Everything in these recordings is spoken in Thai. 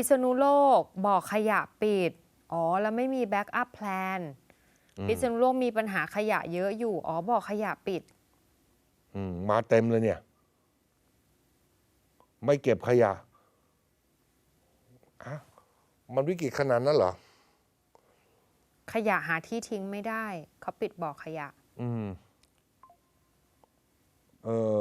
พิษณุโลกบ่อขยะปิด อ๋อ แล้วไม่มีแบ็กอัพแพลนอืมพิษณุโลกมีปัญหาขยะเยอะอยู่ อ๋อบ่อขยะปิด อืมมาเต็มเลยเนี่ย ไม่เก็บขยะอะมันวิกฤตขนาดนั้นเหรอ ขยะหาที่ทิ้งไม่ได้ เขาปิดบ่อขยะ อืม เออ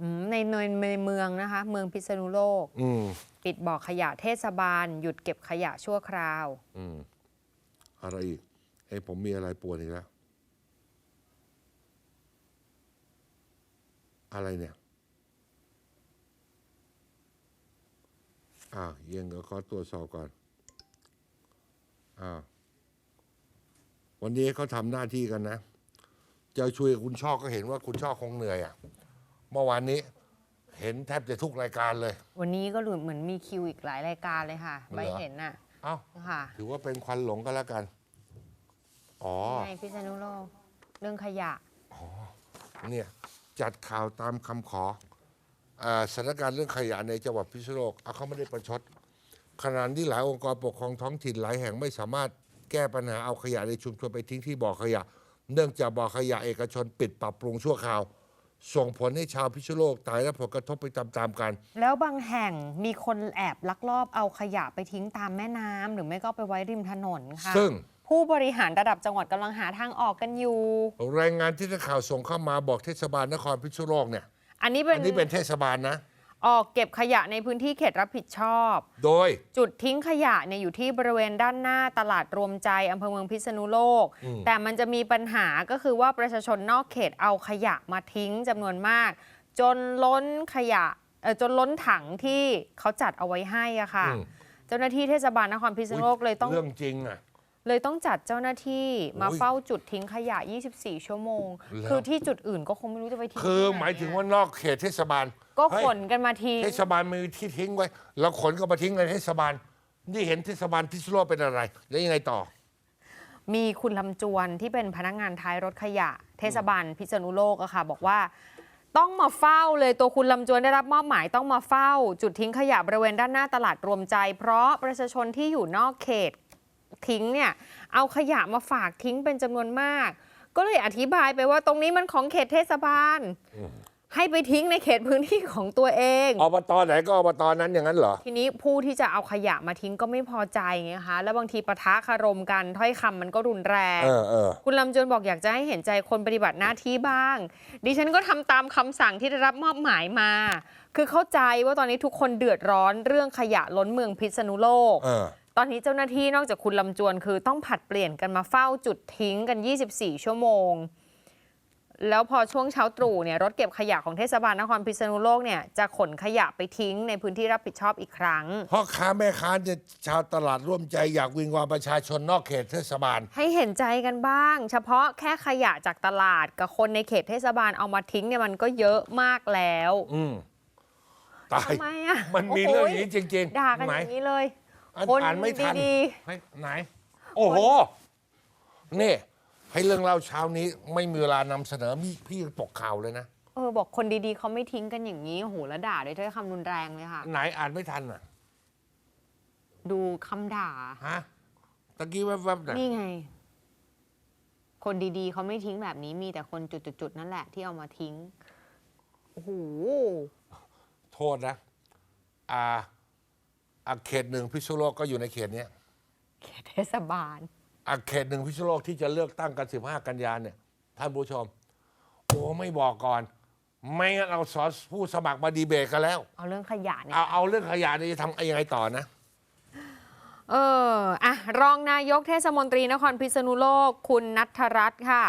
อืมในในในเมืองนะคะ เมืองพิษณุโลก อืมปิดบ่อขยะเทศบาล หยุดเก็บขยะชั่วคราว อืมอะไรอีกเอ้ยผมมีอะไรปวดอีกแล้ว อะไรเนี่ย อ้าวเยังก็ขอตรวจสอบก่อน อ้าว วันนี้เขาทำหน้าที่กันนะจะช่วยคุณช่อก็เห็นว่าคุณช่อคงเหนื่อยอะ่ะเมื่อวานนี้ เห็นแทบจะทุกรายการเลย วันนี้ก็เหมือนมีคิวอีกหลายรายการเลยค่ะเหรอใบเห็นน่ะเอ้าค่ะถือว่าเป็นควันหลงก็แล้วกัน อ๋อ ในพิษณุโลกเรื่องขยะ เนี่ยจัดข่าวตามคำขออาสถานการณ์เรื่องขยะในจังหวัดพิษณุโลกเอาเขาไม่ได้ประชด ขณะที่หลายองค์กรปกครองท้องถิ่นหลายแห่งไม่สามารถแก้ปัญหาเอาขยะในชุมชนไปทิ้งที่บ่อขยะ เนื่องจากบ่อขยะเอกชนปิดปรับปรุงชั่วคราว ส่งผลให้ชาวพิษณุโลกตายและผลกระทบไปตามๆกัน แล้วบางแห่งมีคนแอบลักลอบเอาขยะไปทิ้งตามแม่น้ำหรือไม่ก็ไปไว้ริมถนนค่ะ ซึ่ง ผู้บริหารระดับจังหวัดกำลังหาทางออกกันอยู่ รายงานที่นักข่าวส่งเข้ามาบอกเทศบาลนครพิษณุโลกเนี่ย อันนี้เป็นอันนี้เป็นเทศบาลนะ ออกเก็บขยะในพื้นที่เขตรับผิดชอบ โดย จุดทิ้งขยะเนี่ยอยู่ที่บริเวณด้านหน้าตลาดรวมใจอำเภอเมืองพิษณุโลก อืม แต่มันจะมีปัญหาก็คือว่าประชาชนนอกเขตเอาขยะมาทิ้งจำนวนมาก จนล้นขยะเอ่อจนล้นถังที่เขาจัดเอาไว้ให้อะค่ะ อืมเจ้าหน้าที่เทศบาลนครพิษณุโลกเลยต้อง เรื่องจริงอะ เลยต้องจัดเจ้าหน้าที่มาโอ้ยเฝ้าจุดทิ้งขยะ 24 ชั่วโมงแล้วคือที่จุดอื่นก็คงไม่รู้จะไปทิ้งคือที่ไนหมายถึงว่านอกเขตเทศบาล ก็เฮ้ยขนกันมาทิ้งเทศบาลมีที่ทิ้งไว้ แล้วขนก็มาทิ้งในเทศบาล นี่เห็นเทศบาลพิษณุโลกเป็นอะไร แล้วยังไงต่อ มีคุณลำจวนที่เป็นพนักงานท้ายรถขยะ เทศบาลพิษณุโลกอะค่ะ บอกว่าต้องมาเฝ้าเลยตัวคุณลำจวนได้รับมอบหมายต้องมาเฝ้า จุดทิ้งขยะบริเวณด้านหน้าตลาดรวมใจ เพราะประชาชนที่อยู่นอกเขต ทิ้งเนี่ยเอาขยะมาฝากทิ้งเป็นจำนวนมาก ก็เลยอธิบายไปว่าตรงนี้มันของเขตเทศบาล ให้ไปทิ้งในเขตพื้นที่ของตัวเอง อบตไหนก็อบตนั้นอย่างนั้นเหรอ ทีนี้ผู้ที่จะเอาขยะมาทิ้งก็ไม่พอใจไงคะแล้วบางทีปะทะคารมกันถ้อยคำมันก็รุนแรง เออเออ คุณลำจวนบอกอยากจะให้เห็นใจคนปฏิบัติหน้าที่บ้าง ดิฉันก็ทำตามคำสั่งที่ได้รับมอบหมายมา คือเข้าใจว่าตอนนี้ทุกคนเดือดร้อนเรื่องขยะล้นเมืองพิษณุโลก เออ ตอนนี้เจ้าหน้าที่นอกจากคุณลำจวนคือต้องผลัดเปลี่ยนกันมาเฝ้าจุดทิ้งกัน 24 ชั่วโมง แล้วพอช่วงเช้าตรู่เนี่ยรถเก็บขยะของเทศบาลนครพิษณุโลกเนี่ยจะขนขยะไปทิ้งในพื้นที่รับผิดชอบอีกครั้ง พ่อค้าแม่ค้าเนี่ยชาวตลาดร่วมใจอยากวิงวอนประชาชนนอกเขตเทศบาล ให้เห็นใจกันบ้าง เฉพาะแค่ขยะจากตลาดกับคนในเขตเทศบาลเอามาทิ้งเนี่ยมันก็เยอะมากแล้วอืมตาย ทำไมอะมันมีโโหเรื่องอย่างนี้จริงๆด่ากันไหนอย่างนี้เลย อ่านคนอ่านไม่ทันดีให้ไหน โอ้โห นี่ ให้เรื่องเล่าเช้านี้ไม่มีเวลานำเสนอมีพี่ปกข่าวเลยนะ ๆ เออ บอกคนดีๆ เขาไม่ทิ้งกันอย่างนี้โอ้โหแล้วด่าด้วยถ้อยคำรุนแรงเลยค่ะ ไหนอ่านไม่ทันอะ ดูคำด่า ฮะ ตะกี้แวบๆน่ะนี่ไง คนดีๆ เขาไม่ทิ้งแบบนี้มีแต่คนจุดๆ ๆ นั่นแหละที่เอามาทิ้ง โอ้โห โทษนะ อ่า อ่าเขตหนึ่งพิษณุโลกก็อยู่ในเขตเนี้ยเขตเทศบาล อ่าเขตหนึ่งพิษณุโลกที่จะเลือกตั้งกัน 15 กันยาเนี่ย ท่านผู้ชม โอ้ไม่บอกก่อน ไม่งั้นเราสอนผู้สมัครมาดีเบตกันแล้ว เอาเรื่องขยะเนี่ย เอาเอาเรื่องขยะนี่จะทำยังไงต่อนะ เอออะรองนายกเทศมนตรีนครพิษณุโลก คุณนัทรัตน์ค่ะ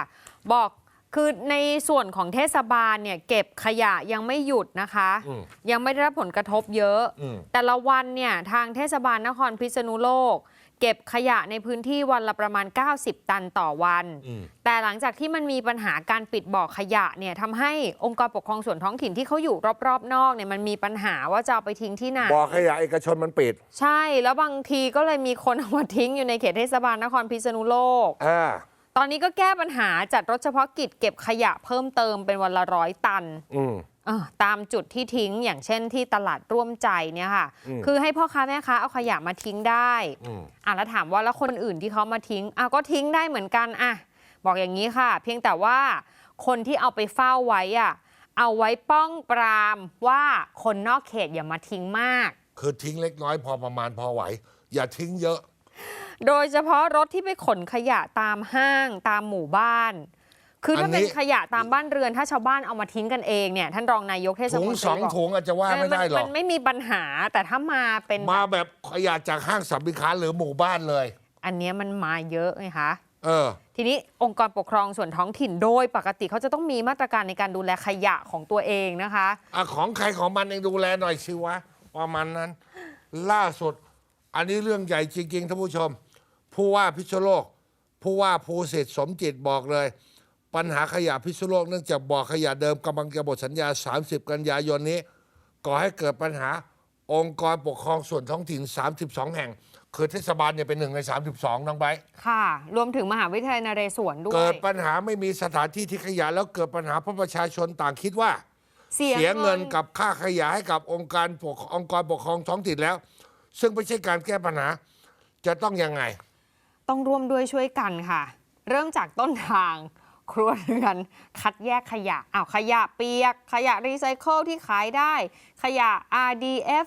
บอก คือในส่วนของเทศบาลเนี่ยเก็บขยะยังไม่หยุดนะคะ อืมยังไม่ได้รับผลกระทบเยอะ อืม แต่ละวันเนี่ยทางเทศบาลนครพิษณุโลก เก็บขยะในพื้นที่วันละประมาณ 90 ตันต่อวัน อืม แต่หลังจากที่มันมีปัญหาการปิดบ่อขยะเนี่ยทำให้องค์กรปกครองส่วนท้องถิ่นที่เขาอยู่รอบๆ นอกเนี่ยมันมีปัญหาว่าจะเอาไปทิ้งที่ไหน บ่อขยะเอกชนมันปิด ใช่แล้วบางทีก็เลยมีคนเอามาทิ้งอยู่ในเขตเทศบาลนครพิษณุโลก อ่า ตอนนี้ก็แก้ปัญหาจัดรถเฉพาะกิจเก็บขยะเพิ่มเติมเป็นวันละร้อยตันอืมเออตามจุดที่ทิ้งอย่างเช่นที่ตลาดร่วมใจเนี่ยค่ะอืมคือให้พ่อค้าแม่ค้าเอาขยะมาทิ้งได้อืมอะแล้วถามว่าแล้วคนอื่นที่เขามาทิ้งอะก็ทิ้งได้เหมือนกันอะบอกอย่างนี้ค่ะ เพียงแต่ว่าคนที่เอาไปเฝ้าไว้อะเอาไว้ป้องปรามว่าคนนอกเขตอย่ามาทิ้งมาก คือทิ้งเล็กน้อยพอประมาณพอไหว อย่าทิ้งเยอะ โดยเฉพาะรถที่ไปขนขยะตามห้างตามหมู่บ้าน คือถ้าอันนี้เป็นขยะตามบ้านเรือนถ้าชาวบ้านเอามาทิ้งกันเองเนี่ยท่านรองนายกเทศถุมงนตสรีองบอกถุงอาจจะว่าไม่ได้หรอมักนไม่มีปัญหาแต่ถ้ามาเป็นมาแบบขยะจากห้างสรรพสินค้าหรือหมู่บ้านเลย อันเนี้ยมันมาเยอะไงคะเออทีนี้องค์กรปกครองส่วนท้องถิ่นโดยปกติเขาจะต้องมีมาตรการในการดูแลขยะของตัวเองนะคะอะของใครของมันเองดูแลหน่อยสิวะประมาณนั้น ล่าสุด อันนี้เรื่องใหญ่จริงๆท่านผู้ชม ผู้ว่าพิษณุโลก ผู้ว่าภูสิทธิ์สมจิตบอกเลย ปัญหาขยะพิษณุโลกเนื่องจากบ่อขยะเดิมกำลังจะหมดสัญญา 30 กันยายนนี้ก่อให้เกิดปัญหาองค์กรปกครองส่วนท้องถิ่น 32 แห่ง คือเทศบาลเนี่ยเป็นหนึ่งใน 32 น้องไบร์ทค่ะ รวมถึงมหาวิทยาลัยนเรศวรด้วเกิยดปัญหาไม่มีสถานที่ที่ขยะแล้วเกิดปัญหาเพราะประชาชนต่างคิดว่าเสียเสียเงินกับค่าขยะให้กับองค์การปกองค์กรปกครองท้องถิ่นแล้ว ซึ่งไม่ใช่การแก้ปัญหาจะต้องยังไง ต้องร่วมด้วยช่วยกันค่ะ เริ่มจากต้นทางครัวเรือนคัดแยกขยะอ้าวขยะเปียก ขยะรีไซเคิลที่ขายได้ ขยะ RDF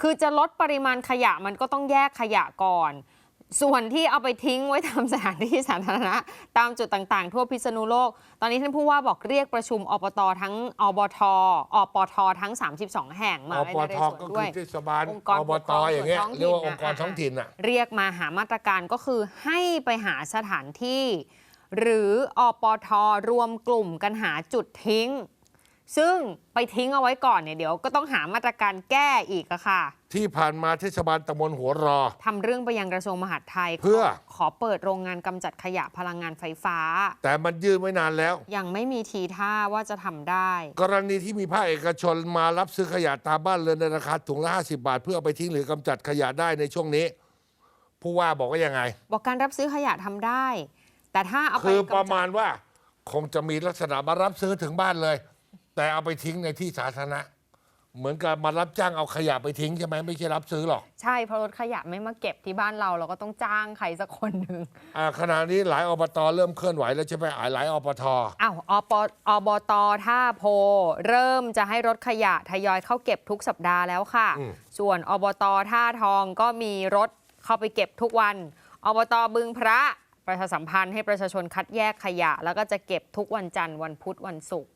คือจะลดปริมาณขยะมันก็ต้องแยกขยะก่อน ส่วนที่เอาไปทิ้งไว้ตามสถานที่สาธารณะ ตามจุดต่างๆ ทั่วพิษณุโลก ตอนนี้ท่านผู้ว่าบอกเรียกประชุมอบตทั้งอบทอปททั้ง 32 แห่งมาอในปนเรทศวรก็ด้คืวอยเทศบาลองค์กรอบปกคตรองอย่างเงี้ยส่วนท้องถิ่นเรียกว่าองค์กรน่ะท้องถิ่นอะเรียกมาหามาตรการก็คือให้ไปหาสถานที่ หรืออปทรวมกลุ่มกันหาจุดทิ้ง ซึ่งไปทิ้งเอาไว้ก่อนเนี่ยเดี๋ยวก็ต้องหามาตรการแก้อีกอะค่ะ ที่ผ่านมาเทศบาลตำบลหัวรอ ทำเรื่องไปยังกระทรวงมหาดไทยเพื่อ ขขอเปิดโรงงานกำจัดขยะพลังงานไฟฟ้า แต่มันยื่นไว้นานแล้ว ยังไม่มีทีท่าว่าจะทำได้ กรณีที่มีภาคเอกชนมารับซื้อขยะตามบ้านเรือนในราคาถุงละ 50 บาท เพื่อเอาไปทิ้งหรือกำจัดขยะได้ในช่วงนี้ ผู้ว่าบอกว่ายังไง บอกการรับซื้อขยะทำได้ แต่ถ้าเอาไปคือกำจัดประมาณว่า คงจะมีลักษณะมารับซื้อถึงบ้านเลย แต่เอาไปทิ้งในที่สาธารณะ เหมือนกับมารับจ้างเอาขยะไปทิ้งใช่ไหมไม่ใช่รับซื้อหรอกใช่เพราะรถขยะไม่มาเก็บที่บ้านเราเราก็ต้องจ้างใครสักคนหนึ่งอ่าขณะนี้หลายอบตเริ่มเคลื่อนไหวแล้วใช่ไหมอ่าหลายอบทอ้าวอปอบตท่าโพ เริ่มจะให้รถขยะทยอยเข้าเก็บทุกสัปดาห์แล้วค่ะ อืมส่วนอบตท่าทองก็มีรถเข้าไปเก็บทุกวัน อบตบึงพระประชาสัมพันธ์ให้ประชาชนคัดแยกขยะ แล้วก็จะเก็บทุกวันจันทร์วันพุธวันศุกร์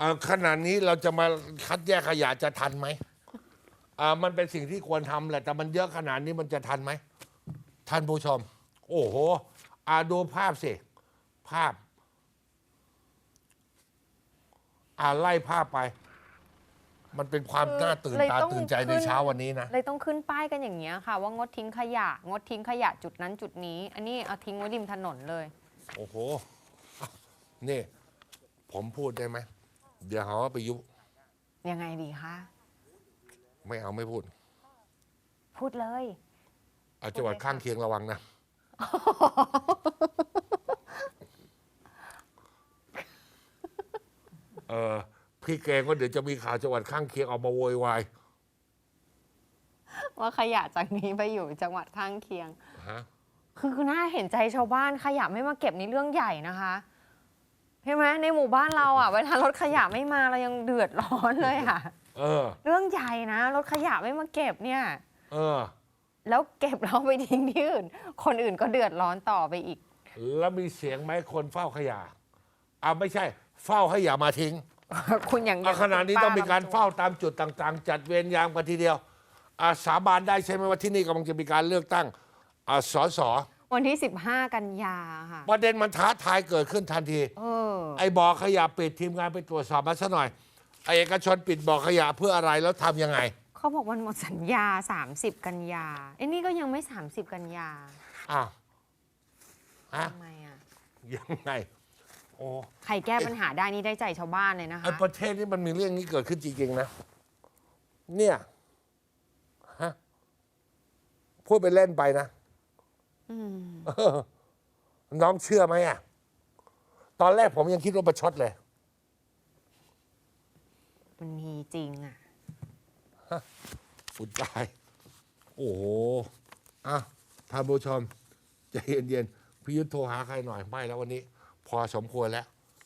อ่าขณะนี้เราจะมาคัดแยกขยะจะทันไหมอ่ามันเป็นสิ่งที่ควรทำแหละ แต่มันเยอะขนาดนี้มันจะทันไหมท่านผู้ชม โอ้โหอาดูภาพสิ ภาพ อ่าไล่ภาพไป มันเป็นความน่าตื่นเลยตาต้องตื่นใจในขึ้นเช้าวันนี้นะ เลยต้องขึ้นป้ายกันอย่างนี้ยค่ะ ว่างดทิ้งขยะ งดทิ้งขยะจุดนั้นจุดนี้ อันนี้เอาทิ้งไว้ริมถนนเลย โอ้โห นี่ ผมพูดได้ไหม เดี๋ยวหาว่าไปยุยังไงดีคะ ไม่เอาไม่พูดพูดเลย เอาจังหวัดข้างเคียงระวังนะ เออพี่เกรงว่าเดี๋ยวจะมีข่าวจังหวัดข้างเคียงออกมาโวยวายว่าขยะจากนี้ไปอยู่จังหวัดข้างเคียง ฮะคือคือน่าเห็นใจชาวบ้านขยะไม่มาเก็บนี่เรื่องใหญ่นะคะ ใช่ไหมในหมู่บ้านเราอะเวลารถขยะไม่มาเรายังเดือดร้อนเลยอะเออ เรื่องใหญ่นะรถขยะไม่มาเก็บเนี่ย เออ แล้วเก็บแล้วไปทิ้งที่อื่น คนอื่นก็เดือดร้อนต่อไปอีก แล้วมีเสียงไหมคนเฝ้าขยะอ่าไม่ใช่ เฝ้าให้อย่ามาทิ้งคุณอย่างอะขณะนี้ต้องมีการป้เฝ้าตามจุดต่าง ๆ จัดเวรยามกันทีเดียวอ่าสาบานได้ใช่ไหมว่าที่นี่กำลังจะมีการเลือกตั้งอ่าสส วันที่ 15 กันยาค่ะประเด็นมันท้าทายเกิดขึ้นทันที เออไอ้บ่อขยะปิดทีมงานไปตรวจสอบมาซะหน่อยไอ้เอกชนปิดบ่อขยะเพื่ออะไรแล้วทำยังไง เขาบอกวันหมดสัญญา 30 กันยาไอ้นี่ก็ยังไม่ 30 กันยาอ้าวฮะทำไมอะยังไง โอ้ใครแก้ปัญหาได้นี่ได้ใจชาวบ้านเลยนะคะ ไอ้ประเทศนี้มันมีเรื่องนี้เกิดขึ้นจริงๆนะ เนี่ยฮะพูดไปเล่นไปนะอืมเออ น้องเชื่อไหมอะ ตอนแรกผมยังคิดว่าประชดเลย มันมีจริงอะอุดตาย โอ้โหอะท่านผู้ชมใจเย็นๆพี่ยุทธโทรหาใครหน่อย ไม่แล้ววันนี้ พอสมควรแล้ว